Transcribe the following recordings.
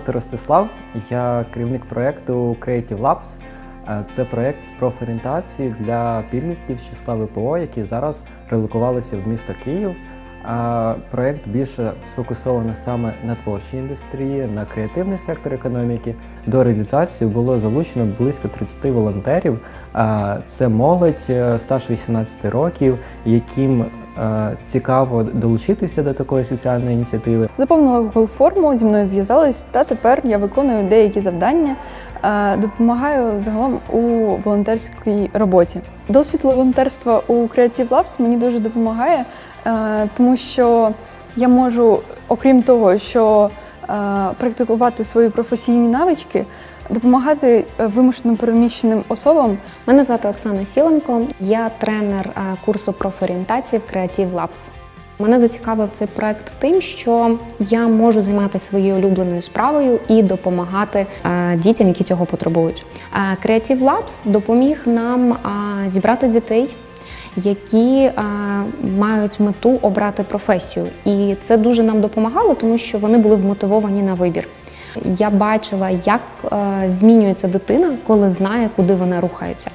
звати Ростислав, я керівник проєкту Creative Labs. Е, Це проєкт з профорієнтації для підлітків з числа ВПО, які зараз релокувалися в місто Київ. Проєкт більше сфокусований саме на творчій індустрії, на креативний сектор економіки. До реалізації було залучено близько 30 волонтерів. Це молодь е, старше 18 років, яким е, цікаво долучитися до такої соціальної ініціативи. Заповнила Google форму, зі мною зв'язались, та тепер я виконую деякі завдання, е, допомагаю загалом у волонтерській роботі. Досвід волонтерства у Creative Labs мені дуже допомагає, е, тому що я можу, окрім того, що е, практикувати свої професійні навички, допомагати е, вимушено переміщеним особам Мене звати Оксана Сіленко, я тренер е, курсу профорієнтації в Creative Labs. Мене зацікавив цей проект тим, що я можу займатися своєю улюбленою справою і допомагати е, дітям, які цього потребують. Е, Creative Labs допоміг нам е, зібрати дітей. Які е, мають мету обрати професію, і це дуже нам допомагало, тому що вони були вмотивовані на вибір. Я бачила, як е, змінюється дитина, коли знає, куди вона рухається.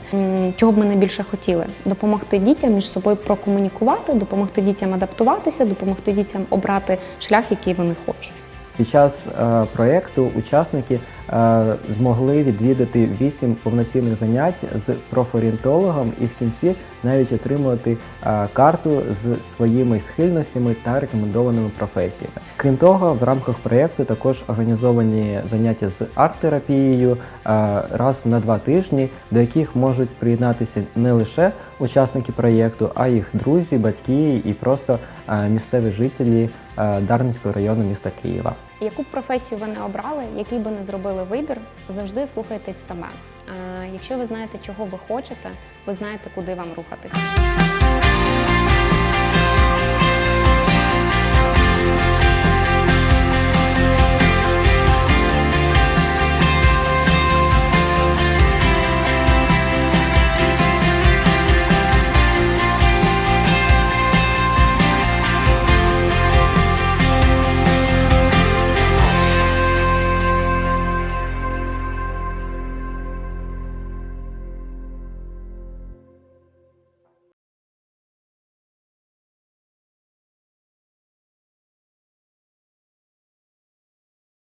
Чого б ми найбільше хотіли? Допомогти дітям між собою прокомунікувати, допомогти дітям адаптуватися, допомогти дітям обрати шлях, який вони хочуть. Під час е, проєкту учасники е, змогли відвідати вісім повноцінних занять з профорієнтологом і в кінці навіть отримати е, карту з своїми схильностями та рекомендованими професіями. Крім того, в рамках проєкту також організовані заняття з арт-терапією раз на два тижні, до яких можуть приєднатися не лише учасники проєкту, а їх друзі, батьки і просто місцеві жителі Дарницького району міста Києва. Яку б професію ви не обрали, який би не зробили вибір, завжди слухайтесь саме. Е, Якщо ви знаєте, чого ви хочете, ви знаєте, куди вам рухатись.